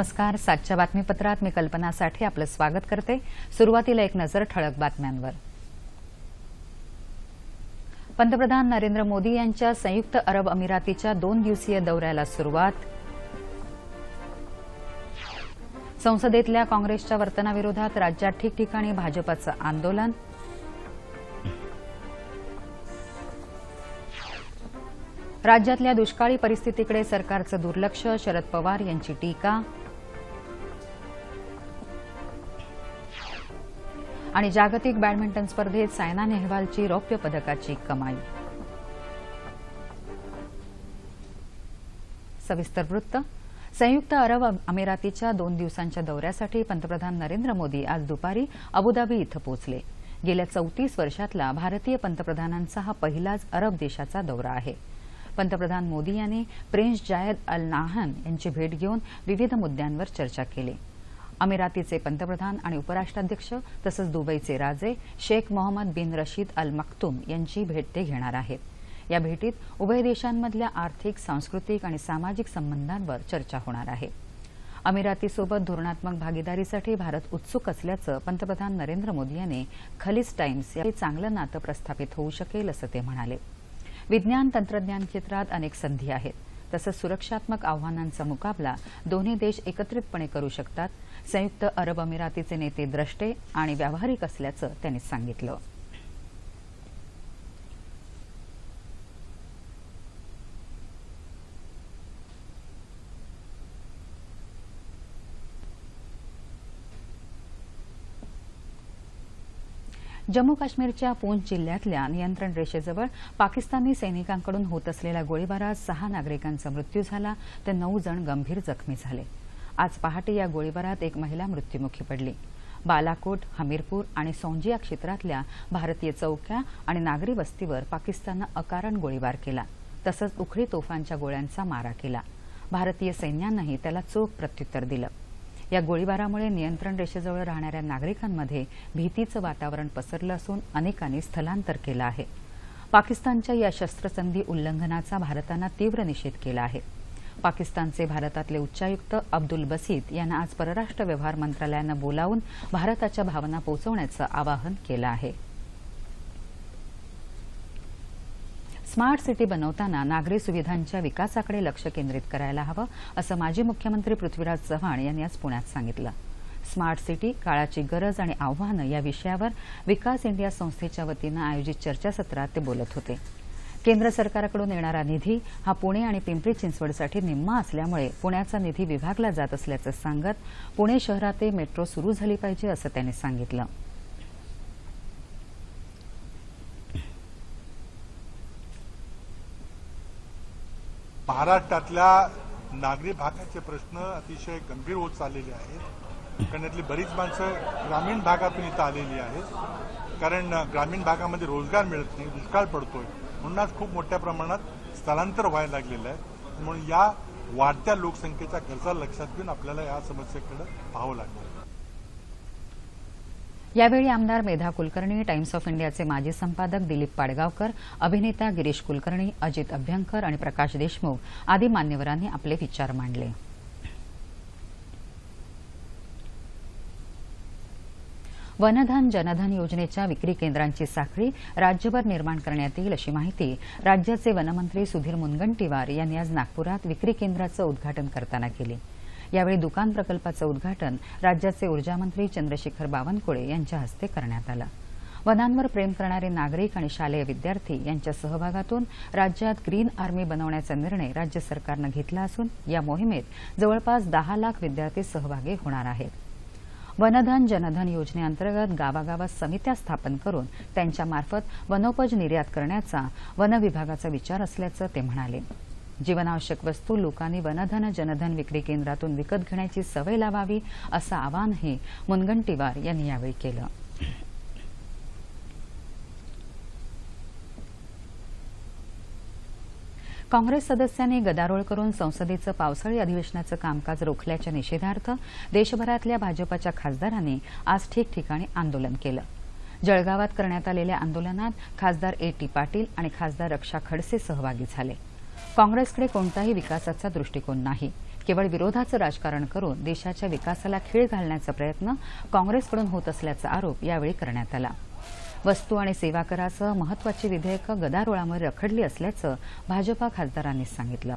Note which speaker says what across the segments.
Speaker 1: नमस्कार सातच्या बातमीपत्रात मी कल्पनासाठी आपलं स्वागत करते सुरुवातीला एक नजर ठळक बातम्यांवर पंतप्रधान नरेंद्र मोदी यांच्या संयुक्त अरब अमिरातीच्या दोन दिवसीय दौऱ्याला सुरुवात संसदेतल्या काँग्रेसच्या वर्तनाविरोधात राज्यात ठिकठिकाणी भाजपाचं आंदोलन राज्यातल्या दुष्काळी परिस्थितीकडे सरकारचं दुर्लक्ष शरद पवार यांची टीका आणि जागतिक बॅडमिंटन स्पर्धेत सायना नेहवालची रौप्य पदकाची कमाई सविस्तर वृत्त संयुक्त अरब अमिरातीच्या दोन दिवसांच्या दौऱ्यासाठी पंतप्रधान नरेंद्र मोदी आज दुपारी अबुधाबी इथं पोहोचले गेल्या चौतीस वर्षातला भारतीय पंतप्रधानांचा हा पहिलाच अरब देशाचा दौरा आहे पंतप्रधान मोदी यांनी प्रिन्स जायद अल नाहन यांची भेट घेऊन विविध मुद्द्यांवर चर्चा केली अमिरातीचे पंतप्रधान आणि उपराष्ट्राध्यक्ष तसंच दुबईचे राजे शेख मोहम्मद बिन रशीद अल मक्तूम यांची भेट ते घेणार आहेत या भेटीत उभय देशांमधल्या आर्थिक सांस्कृतिक आणि सामाजिक संबंधांवर चर्चा होणार आहे अमिरातीसोबत धोरणात्मक भागीदारीसाठी भारत उत्सुक असल्याचं पंतप्रधान नरेंद्र मोदी यांनी खलीज टाइम्स या चांगलं नातं प्रस्थापित होऊ शकेल असं ते म्हणाले विज्ञान तंत्रज्ञान क्षेत्रात अनेक संधी आहेत तसंच सुरक्षात्मक आव्हानांचा मुकाबला दोन्ही देश एकत्रितपणे करू शकतात संयुक्त अरब अमिरातीचे नेते द्रष्टे आणि व्यावहारिक असल्याचं त्यांनी सांगितलं जम्मू काश्मीरच्या पूंछ जिल्ह्यातल्या नियंत्रण रेषेजवळ पाकिस्तानी सैनिकांकडून होत असलेल्या गोळीबारात सहा नागरिकांचा मृत्यू झाला तर नऊ जण गंभीर जखमी झाले आज पहाटे या गोळीबारात एक महिला मृत्यूमुखी पडली बालाकोट हमीरपूर आणि सौंजिया क्षेत्रातल्या भारतीय चौक्या आणि नागरी वस्तीवर पाकिस्ताननं अकारण गोळीबार केला तसंच उखळी तोफांच्या गोळ्यांचा मारा केला भारतीय सैन्यानंही त्याला चोख प्रत्युत्तर दिलं या गोळीबारामुळे नियंत्रण रेषेजवळ राहणाऱ्या नागरिकांमध्ये भीतीचं वातावरण पसरलं असून अनेकांनी स्थलांतर केलं आहे पाकिस्तानच्या या शस्त्रसंधी उल्लंघनाचा भारतानं तीव्र निषेध केला आहे पाकिस्तानचे भारतातले उच्चायुक्त अब्दुल बसीत यांना आज परराष्ट्र व्यवहार मंत्रालयानं बोलावून भारताच्या भावना पोहोचवण्याचं आवाहन केलं आहे स्मार्ट सिटी बनवताना नागरी सुविधांच्या विकासाकडे लक्ष केंद्रित करायला हवं असं माजी मुख्यमंत्री पृथ्वीराज चव्हाण यांनी आज पुण्यात सांगितलं स्मार्ट सिटी काळाची गरज आणि आव्हानं या विषयावर विकास इंडिया संस्थेच्या वतीनं आयोजित चर्चासत्रात ते बोलत होते केंद्र सरकारकडून येणारा निधी हा पुणे आणि पिंपरी चिंचवडसाठी निम्मा असल्यामुळे पुण्याचा निधी विभागला जात असल्याचं सांगत पुणे शहरात मेट्रो सुरू झाली पाहिजे असं त्यांनी सांगितलं
Speaker 2: महाराष्ट्रातल्या नागरी भागाचे प्रश्न अतिशय गंभीर होत चाललेले आहेत कारण यातली बरीच माणसं ग्रामीण भागातून इथं आलेली आहेत कारण ग्रामीण भागामध्ये रोजगार मिळत नाही दुष्काळ पडतोय म्हणून खूप मोठ्या प्रमाणात स्थलांतर व्हायला लागलेलं आहे म्हणून या वाढत्या लोकसंख्येच्या गरजाला लक्षात घेऊन आपल्याला या समस्येकडे पाहावं लागणार
Speaker 1: यावेळी आमदार मेधा कुलकर्णी टाइम्स ऑफ इंडियाचे माजी संपादक दिलीप पाडगावकर अभिनेता गिरीश कुलकर्णी अजित अभ्यंकर आणि प्रकाश देशमुख आदी मान्यवरांनी आपले विचार मांडले वनधन जनधन योजनेच्या विक्री केंद्रांची साखळी राज्यभर निर्माण करण्यात येईल अशी माहिती राज्याचे वनमंत्री सुधीर मुनगंटीवार यांनी आज नागपुरात विक्री केंद्राचं उद्घाटन करताना केले यावेळी दुकान प्रकल्पाचं उद्घाटन राज्याचे ऊर्जामंत्री चंद्रशेखर बावनकुळे यांच्या हस्ते करण्यात आलं वनांवर प्रेम करणारे नागरिक आणि शालेय विद्यार्थी यांच्या सहभागातून राज्यात ग्रीन आर्मी बनवण्याचा निर्णय राज्य सरकारनं घेतला असून या मोहिमेत जवळपास दहा लाख विद्यार्थी सहभागी होणार आहेत वनधन जनधन योजनेअंतर्गत गावागावात समित्या स्थापन करून त्यांच्यामार्फत वनोपज निर्यात करण्याचा वनविभागाचा विचार असल्याचं ते म्हणाले जीवनावश्यक वस्तू लोकांनी वनधन जनधन विक्री केंद्रातून विकत घेण्याची सवय लावावी असं आवाहनही मुनगंटीवार यांनी यावेळी केलं काँग्रेस सदस्यांनी गदारोळ करून संसदेचं पावसाळी अधिवेशनाचं कामकाज रोखल्याच्या निषेधार्थ देशभरातल्या भाजपाच्या खासदारांनी आज ठिकठिकाणी आंदोलन केलं जळगावात करण्यात आलेल्या आंदोलनात खासदार ए टी पाटील आणि खासदार रक्षा खडसे सहभागी झाले काँग्रेसकडे कोणताही विकासाचा दृष्टिकोन नाही केवळ विरोधाचं राजकारण करून देशाच्या विकासाला खीळ घालण्याचा प्रयत्न काँग्रेसकडून होत असल्याचा आरोप यावेळी करण्यात आला वस्तू आणि सेवा कराचं महत्वाची विधेयकं गदारोळामुळे रखडली असल्याचं भाजपा खासदारांनी सांगितलं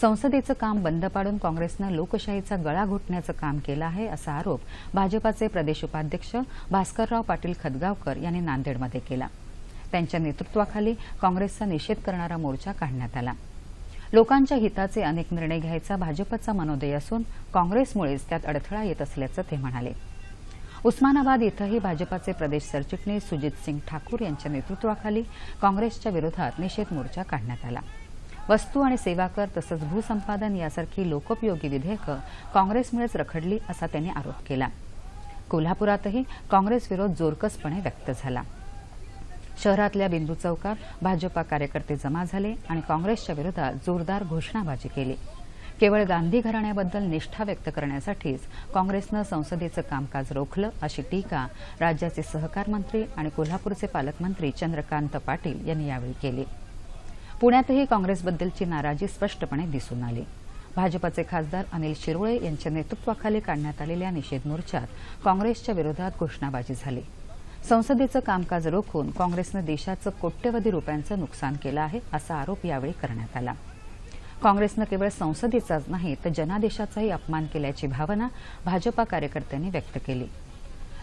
Speaker 1: संसदेचं काम बंद पाडून काँग्रेसनं लोकशाहीचा गळा घोटण्याचं काम केलं आहे असा आरोप भाजपाचे प्रदेश उपाध्यक्ष भास्करराव पाटील खदगावकर यांनी नांदेडमध्ये केला त्यांच्या नेतृत्वाखाली काँग्रेसचा निषेध करणारा मोर्चा काढण्यात आला लोकांच्या हिताचे अनेक निर्णय घ्यायचा भाजपचा मनोदय असून काँग्रेसमुळेच त्यात अडथळा येत असल्याचं ते म्हणाले उस्मानाबाद इथंही भाजपाचे प्रदेश सरचिटणीस सुजित सिंग ठाकूर यांच्या नेतृत्वाखाली काँग्रेसच्या विरोधात निषेध मोर्चा काढण्यात आला वस्तू आणि सेवा कर तसंच भूसंपादन यासारखी लोकोपयोगी विधेयकं काँग्रेसमुळेच रखडली असा त्यांनी आरोप केला कोल्हापुरातही काँग्रेस विरोध जोरकसपणे व्यक्त झाला शहरातल्या बिंदू चौकात भाजपा कार्यकर्ते जमा झाले आणि काँग्रेसच्या विरोधात जोरदार घोषणाबाजी केली केवळ गांधी घराण्याबद्दल निष्ठा व्यक्त करण्यासाठीच काँग्रेसनं संसदेचं कामकाज रोखलं अशी टीका राज्याचे सहकार मंत्री आणि कोल्हापूरचे पालकमंत्री चंद्रकांत पाटील यांनी यावेळी केली पुण्यातही काँग्रेसबद्दलची नाराजी स्पष्टपणे दिसून आली भाजपाचे खासदार अनिल शिरोळे यांच्या नेतृत्वाखाली काढण्यात आलेल्या निषेध मोर्चात काँग्रेसच्या विरोधात घोषणाबाजी झाली संसदेचं कामकाज रोखून काँग्रेसनं देशाचं कोट्यवधी रुपयांचं नुकसान केलं आहे असा आरोप यावेळी करण्यात आला काँग्रेसनं केवळ संसदेचाच नाही तर जनादेशाचाही अपमान केल्याची भावना भाजपा कार्यकर्त्यांनी व्यक्त केली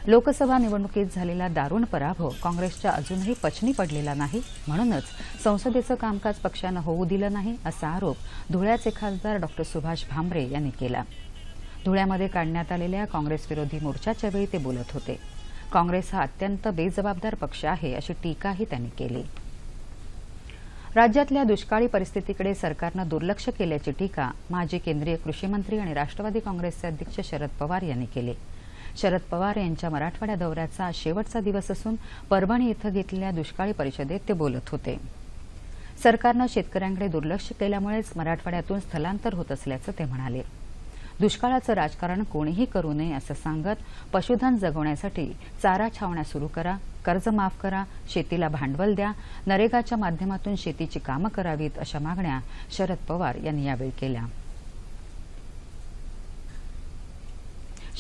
Speaker 1: लोकसभा निवडणुकीत झालेला दारुण पराभव काँग्रेसच्या अजूनही पचनी पडलेला नाही म्हणूनच संसदेचं कामकाज पक्षानं होऊ दिलं नाही असा आरोप धुळ्याचे खासदार डॉक्टर सुभाष भामरे यांनी केला धुळ्यामध्ये काढण्यात आलेल्या काँग्रेसविरोधी मोर्चाच्या वेळी ते बोलत होते काँग्रेस हा अत्यंत बेजबाबदार पक्ष आहे अशी टीकाही त्यांनी केली राज्यातल्या दुष्काळी परिस्थितीकडे सरकारनं दुर्लक्ष केल्याची टीका माजी केंद्रीय कृषीमंत्री आणि राष्ट्रवादी काँग्रेसचे अध्यक्ष शरद पवार यांनी केले शरद पवार यांच्या मराठवाड्या दौऱ्याचा आज शेवटचा दिवस असून परभणी इथं घेतलेल्या दुष्काळी परिषदेत ते बोलत होते सरकारनं शेतकऱ्यांकडे दुर्लक्ष केल्यामुळेच मराठवाड्यातून स्थलांतर होत असल्याचं ते म्हणाले दुष्काळाचं राजकारण कोणीही करू नये असं सांगत पशुधन जगवण्यासाठी चारा छावण्या सुरू करा कर्ज माफ करा शेतीला भांडवल द्या नरेगाच्या माध्यमातून शेतीची कामं करावीत अशा मागण्या शरद पवार यांनी यावेळी केल्या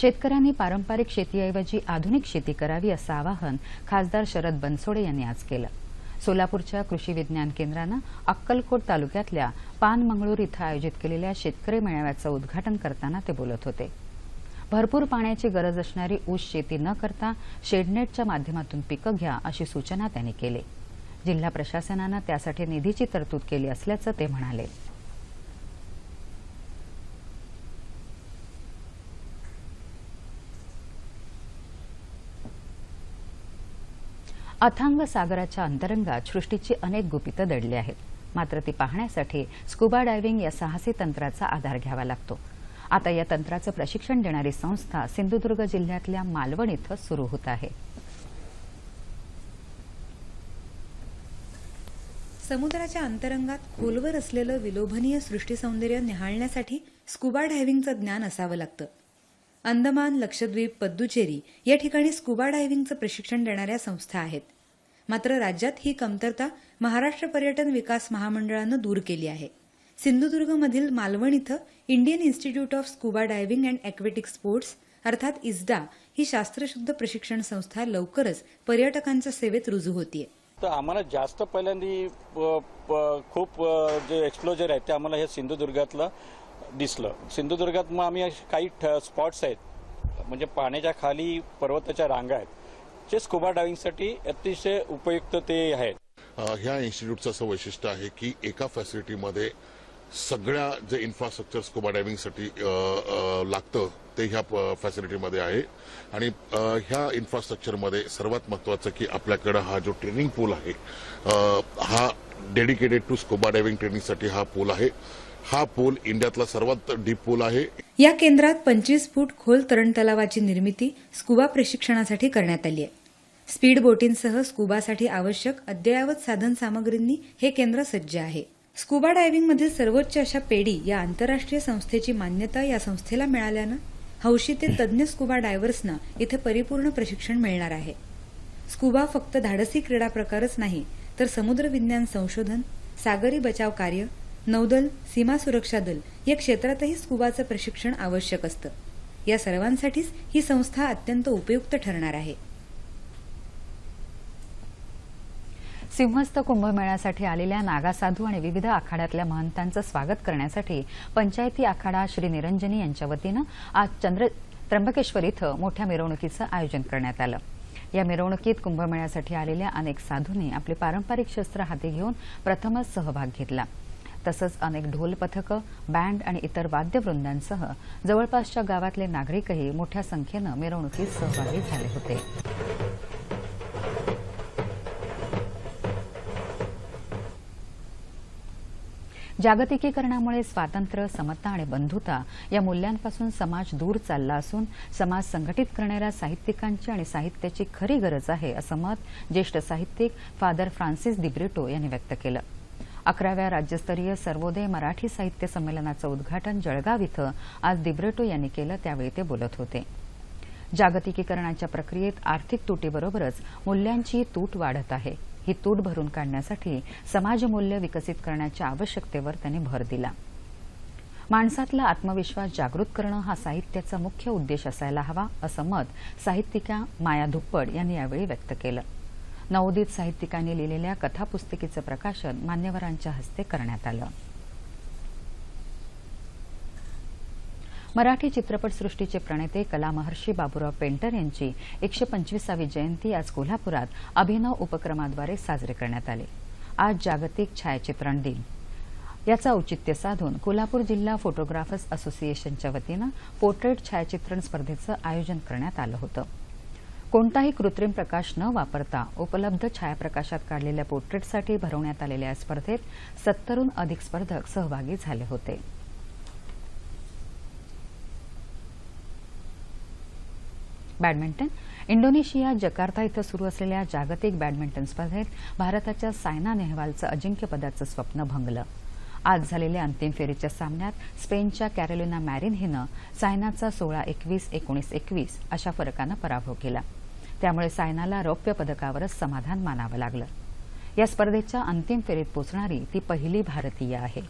Speaker 1: शेतकऱ्यांनी पारंपरिक शेतीऐवजी आधुनिक शेती करावी असं आवाहन खासदार शरद बनसोडे यांनी आज केलं सोलापूरच्या कृषी विज्ञान केंद्रानं अक्कलकोट तालुक्यातल्या पानमंगळूर इथं आयोजित केलेल्या शेतकरी मेळाव्याचं उद्घाटन करताना ते बोलत होते भरपूर पाण्याची गरज असणारी ऊस शेती न करता शेडनेटच्या माध्यमातून पिकं घ्या अशी सूचना त्यांनी केली जिल्हा प्रशासनानं त्यासाठी निधीची तरतूद केली असल्याचं ते म्हणाले अथांग सागराच्या अंतरंगात सृष्टीची अनेक गुपितं दडली आहेत मात्र ती पाहण्यासाठी स्कुबा डायव्हिंग या साहसी तंत्राचा आधार घ्यावा लागतो आता या तंत्राचं प्रशिक्षण देणारी संस्था सिंधुदुर्ग जिल्ह्यातल्या मालवण इथं सुरू होत आहे
Speaker 3: समुद्राच्या अंतरंगात खोलवर असलेलं विलोभनीय सृष्टीसौंदर्य निहाळण्यासाठी स्कुबा डायव्हिंगचं ज्ञान असावं लागतं अंदमान लक्षद्वीप पद्दुचेरी या ठिकाणी स्कुबा डायव्हिंगचं प्रशिक्षण देणाऱ्या संस्था आहेत मात्र राज्यात ही कमतरता महाराष्ट्र पर्यटन विकास महामंडळानं दूर केली आहे सिंधुदुर्गमधील मालवण इथं Indian institute of scuba diving and aquatic sports अर्थात इस्डा ही शास्त्रशुद्ध प्रशिक्षण संस्था लवकरच पर्यटकांच्या सेवेत रुजू होतीये
Speaker 4: तर आम्हाला जास्त पहिल्यांदा खूप जे एक्सप्लोजर आहे ते आम्हाला हे सिंधुदुर्गातलं दिसलं सिंधुदुर्गात मग आम्ही काही स्पॉट्स आहेत म्हणजे पाण्याच्या खाली पर्वताच्या रांगा आहेत जे स्कुबा डायव्हिंगसाठी अतिशय उपयुक्त ते आहेत
Speaker 5: ह्या इन्स्टिट्यूटचं असं वैशिष्ट्य आहे की एका फॅसिलिटीमध्ये सगळ्या जे इन्फ्रास्ट्रक्चर स्कुबा डायव्हिंगसाठी लागतं ते ह्या फॅसिलिटीमध्ये आहे आणि ह्या इन्फ्रास्ट्रक्चरमध्ये सर्वात महत्वाचं की आपल्याकडं हा जो ट्रेनिंग पूल आहे हा डेडिकेटेड टू स्कुबा डायव्हिंग ट्रेनिंगसाठी हा पूल आहे हा पूल इंडियातला सर्वात डीप पूल आहे
Speaker 1: या केंद्रात पंचवीस फूट खोल तरण तलावाची निर्मिती स्कुबा प्रशिक्षणासाठी करण्यात आली आहे स्पीड बोटींसह स्कुबासाठी आवश्यक अद्ययावत साधन सामग्रींनी हे केंद्र सज्ज आहे स्कुबा डायव्हिंगमधील सर्वोच्च अशा पेढी या आंतरराष्ट्रीय संस्थेची मान्यता या संस्थेला मिळाल्यानं हौशी ते तज्ज्ञ स्कुबा डायव्हर्सना इथे परिपूर्ण प्रशिक्षण मिळणार आहे स्कुबा फक्त धाडसी क्रीडा प्रकारच नाही तर समुद्र विज्ञान संशोधन सागरी बचाव कार्य नौदल सीमा सुरक्षा दल या क्षेत्रातही स्कुबाचं प्रशिक्षण आवश्यक असतं या सर्वांसाठीच ही संस्था अत्यंत उपयुक्त ठरणार आहे सिंहस्थ कुंभमेळ्यासाठी आलेल्या नागासाधू आणि विविध आखाड्यातल्या महंतांचं स्वागत करण्यासाठी पंचायती आखाडा श्री निरंजनी यांच्या वतीनं आज चंद्र त्र्यंबकेश्वर इथं मोठ्या मिरवणुकीचं आयोजन करण्यात आलं या मिरवणुकीत कुंभमेळ्यासाठी आलेल्या अनेक साधूंनी आपले पारंपरिक शस्त्र हाती घेऊन प्रथमच सहभाग घेतला तसंच अनेक ढोल पथकं बँड आणि इतर वाद्यवृंदांसह जवळपासच्या गावातले नागरिकही मोठ्या संख्येनं मिरवणुकीत सहभागी झाले होते जागतिकीकरणामुळे स्वातंत्र्य समता आणि बंधुता या मूल्यांपासून समाज दूर चालला असून समाज संघटित करणाऱ्या साहित्यिकांची आणि साहित्याची खरी गरज आहे असं मत ज्येष्ठ साहित्यिक फादर फ्रान्सिस दिब्रिटो यांनी व्यक्त केलं अकराव्या राज्यस्तरीय सर्वोदय मराठी साहित्य संमेलनाचं उद्घाटन जळगाव इथं आज दिब्रेटो यांनी केलं त्यावेळी ते बोलत होते जागतिकीकरणाच्या प्रक्रियेत आर्थिक तुटीबरोबरच मूल्यांची तूट वाढत आहे ही तूट भरून काढण्यासाठी समाजमूल्य विकसित करण्याच्या आवश्यकतेवर त्यांनी भर दिला माणसातला आत्मविश्वास जागृत करणं हा साहित्याचा मुख्य उद्देश असायला हवा असं मत साहित्यिका माया धुप्पड यांनी यावेळी व्यक्त केलं नवोदित साहित्यिकांनी लिहिलेल्या कथापुस्तिकेचं प्रकाशन मान्यवरांच्या हस्ते करण्यात आलं मराठी चित्रपटसृष्टीचे प्रणेते कलामहर्षी बाबूराव पेंटर यांची एकशे पंचवीसावी जयंती आज कोल्हापुरात अभिनव उपक्रमाद्वारे साजरी करण्यात आले आज जागतिक छायाचित्रण दिन याचं औचित्य साधून कोल्हापूर जिल्हा फोटोग्राफर्स असोसिएशनच्या वतीनं पोर्ट्रेट छायाचित्रण स्पर्धेचं आयोजन करण्यात आलं होतं कोणताही कृत्रिम प्रकाश न वापरता उपलब्ध छायाप्रकाशात काढलेल्या पोर्ट्रेटसाठी भरवण्यात आलेल्या या स्पर्धेत सत्तरहून अधिक स्पर्धक सहभागी झाले होते बॅडमिंटन इंडोनेशिया जकार्ता इथं सुरू असलेल्या जागतिक बॅडमिंटन स्पर्धेत भारताच्या सायना नेहवालचं अजिंक्यपदाचं स्वप्न भंगलं आज झालेल्या अंतिम फेरीच्या सामन्यात स्पेनच्या कॅरोलिना मॅरिन हिनं सायनाचा सोळा एकवीस एकोणीस एकवीस अशा फरकानं पराभव केला त्यामुळे सायनाला रौप्य पदकावरच समाधान मानावं लागलं या स्पर्धेच्या अंतिम फेरीत पोचणारी ती पहिली भारतीय आहे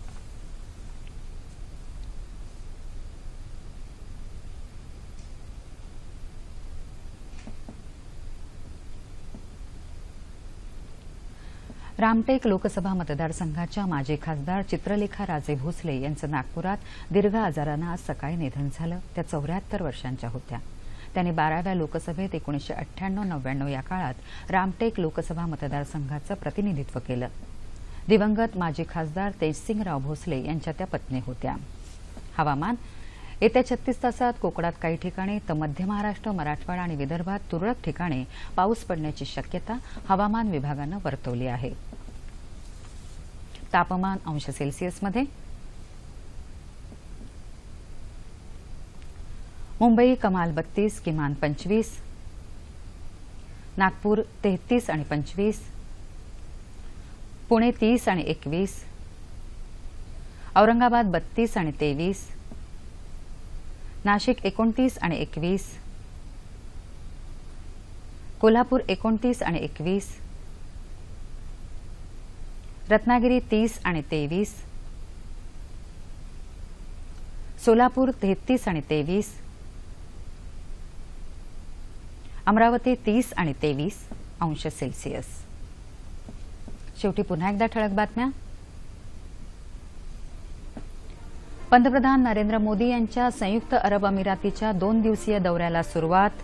Speaker 1: रामटेक लोकसभा मतदारसंघाच्या माजी खासदार चित्रलेखा राजे भोसले यांचं नागपुरात दीर्घ आजारानं आज सकाळी निधन झालं त्या चौऱ्याहत्तर वर्षांच्या होत्या त्यांनी बाराव्या लोकसभेत एकोणीशे अठ्ठ्याण्णव नव्याण्णव या काळात रामटेक लोकसभा मतदारसंघाचं प्रतिनिधित्व केलं दिवंगत माजी खासदार तेजसिंगराव भोसले यांच्या त्या पत्नी होत्या हवामान येत्या छत्तीस तासात कोकणात काही ठिकाणी तर मध्य महाराष्ट्र मराठवाडा आणि विदर्भात तुरळक ठिकाणी पाऊस पडण्याची शक्यता हवामान विभागानं वर्तवली आहे तापमान अंश सेल्सिअसमध्ये मुंबई कमाल बत्तीस किमान पंचवीस नागपूर तेहतीस आणि पंचवीस पुणे तीस आणि एकवीस औरंगाबाद बत्तीस आणि तेवीस नाशिक एकोणतीस आणि एकवीस कोल्हापूर एकोणतीस आणि एकवीस रत्नागिरी तीस आणि तेवीस सोलापूर तेहतीस आणि तेवीस अमरावती तीस आणि तेवीस अंश सेल्सिअस शेवटी पुन्हा एकदा ठळक बातम्या पंतप्रधान नरेंद्र मोदी यांच्या संयुक्त अरब अमिरातीच्या दोन दिवसीय दौऱ्याला सुरुवात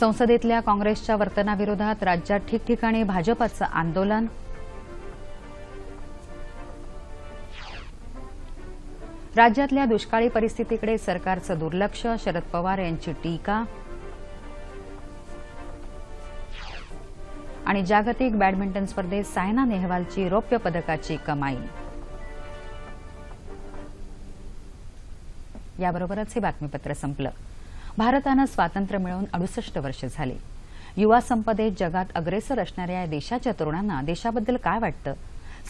Speaker 1: संसदेतल्या काँग्रेसच्या वर्तनाविरोधात राज्यात ठिकठिकाणी भाजपाचं आंदोलन राज्यातल्या दुष्काळी परिस्थितीकडे सरकारचं दुर्लक्ष शरद पवार यांची टीका आणि जागतिक बॅडमिंटन स्पर्धेत सायना नेहवालची रौप्य पदकाची कमाई याबरोबरच हे बातमीपत्र संपलं भारतानं स्वातंत्र्य मिळवून अडुसष्ट वर्ष झाले युवा संपदेत जगात अग्रेसर असणाऱ्या या देशाच्या तरुणांना देशाबद्दल काय वाटतं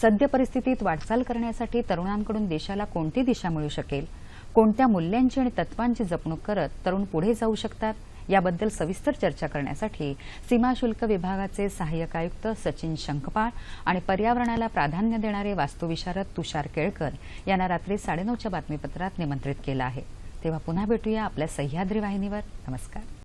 Speaker 1: सद्य परिस्थितीत वाटचाल करण्यासाठी तरुणांकडून देशाला कोणती दिशा मिळू शकेल कोणत्या मूल्यांची आणि तत्वांची जपणूक करत तरुण पुढे जाऊ शकतात याबद्दल सविस्तर चर्चा करण्यासाठी सीमाशुल्क विभागाचे सहाय्यक आयुक्त सचिन शंखपाळ आणि पर्यावरणाला प्राधान्य देणारे वास्तुविशारद तुषार केळकर यांना रात्री साडेनऊच्या बातमीपत्रात निमंत्रित केलं आहे तेव्हा पुन्हा भेटूया आपल्या सह्याद्री वाहिनीवर नमस्कार